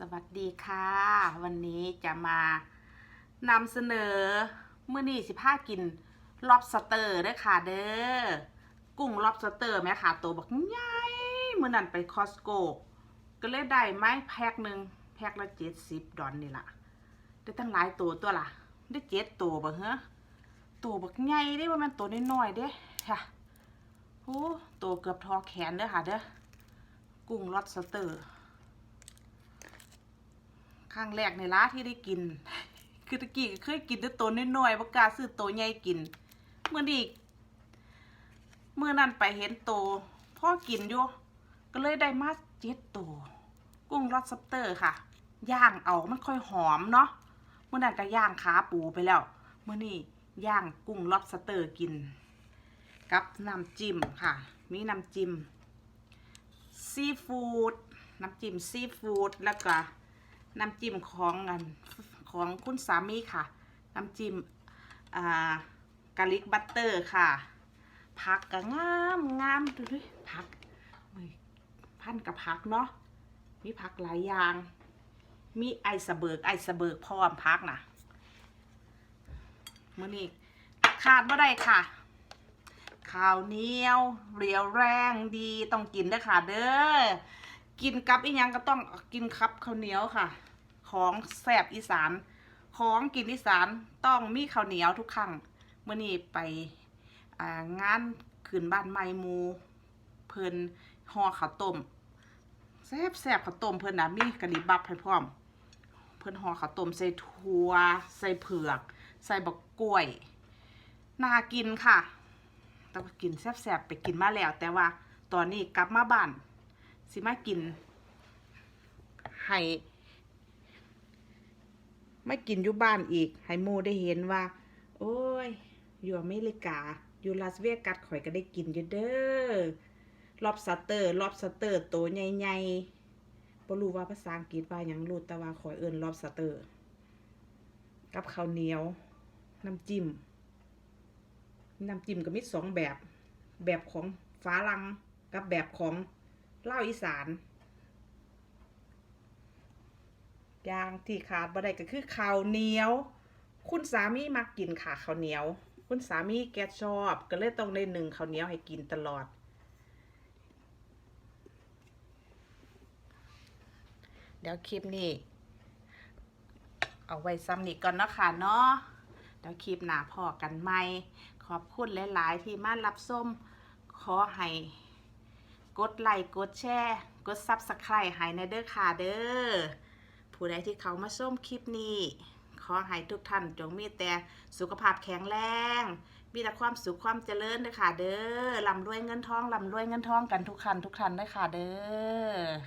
สวัสดีค่ะ วันนี้จะมานำเสนอเมื่อนี้สิพากินลอบสเตอร์ด้ค่ะเด้อกุ้งลอบสเตอร์แม่ค่ะตัวบักใหญ่เมื่อนั้นไปคอสโกก็เลยได้ไม้แพ็คหนึ่งแพ็คละเจ็ดสิบดอลนี่ละได้ตั้งหลายตัวตัวละได้เจ็ดตัวบ่เหรอตัวบักใหญ่เด้ว่ามันตัวน้อยๆเด้ค่ะโอ้ตัวเกือบทอแขนเด้อค่ะเด้อกุ้งลอบสเตอร์ ครั้งแรกในร้านที่ได้กิน คือตะกี้เคยกินแต่ตัวน้อยๆบ่กล้าซื้อตัวใหญ่กิน เมื่อนี้เมื่อนั้นไปเห็นโตวพ่อกินอยู่ก็เลยได้มาเจ็ดตัว กุ้งรอดซับเตอร์ค่ะ ย่างเอามันค่อยหอมเนาะเมื่อนั้นก็ย่างขาปูไปแล้วเมื่อนี้ย่างกุ้งรอดซับเตอร์กิน กับน้ำจิ้มค่ะ มีน้ำจิ้มซีฟู้ดน้ำจิ้มซีฟู้ดแล้วก็ น้ำจิ้มของอันของคุณสามีค่ะ น้ำจิ้มอ่ากาลิกบัตเตอร์ค่ะ ผักก็งามงามดูดิผักพันกับผักเนาะมีผักหลายอย่าง มีไอซ์เบิร์กไอซ์เบิร์กพร้อมผักนะมื้อนี้ขาดบ่ได้ค่ะข้าวเหนียว เรียวแรงดีต้องกินเด้อค่ะเด้อ กินกับอีหยังก็ต้องกินครับข้าวเหนียวค่ะ ของแสบอีสาน ของกินอีสานต้องมีข้าวเหนียวทุกครั้งเมื่อนี้ไปงานขืนบ้านไม้มู เพิ่นห่อข้าวต้มแซ่บแซ่บข้าวต้มเพิ่นนะมีกะหรี่บับให้พร้อม เพิ่นห่อข้าวต้มใส่ถั่วใส่เผือก ใส่บักกล้วยน่ากินค่ะแต่ว่ากินแซ่บๆไปกินมาแล้ว แต่ว่าตอนนี้กลับมาบ้าน สิมากินให้ไม่กินอยู่บ้านอีก ให้หมูได้เห็นว่า โอ้ย อยู่อเมริกา อยู่ลาสเวกัสข่อยก็ได้กินอยู่เด้อลอบสเตอร์ลอบสเตอร์ตัวใหญ่ๆบ่รู้ว่าภาษาอังกฤษว่าหยังรู้แต่ว่าข่อยเอิ้นลอบสเตอร์ กับข้าวเหนียว น้ำจิ้ม น้ำจิ้มก็มีสองแบบ แบบของฝรั่งกับแบบของ เล่าอีสานอย่างที่ขาดบ่ได้ก็คือข้าวเหนียว คุณสามีมักกินค่ะข้าวเหนียว คุณสามีแกชอบก็เลยต้องได้หนึ่งข้าวเหนียวให้กินตลอด เดี๋ยวคลิปนี้ เอาไว้ซ้ำนี้ก่อนเนาะค่ะเนาะเดี๋ยวคลิปหน้าพอกันใหม่ ขอบคุณหลาย ๆ ที่มารับส้มขอให้ กดไลค์กดแชร์กดซับสไครต์ให้ในเด้อค่ะเด้อผู้ใดที่เขามาส้มคลิปนี้ ขอให้ทุกท่านจงมีแต่สุขภาพแข็งแรง มีแต่ความสุขความเจริญเด้อค่ะ เด้อลำรวยเงินทองลำรวยเงินทองกันทุกคันทุกท่านเด้อค่ะเด้อ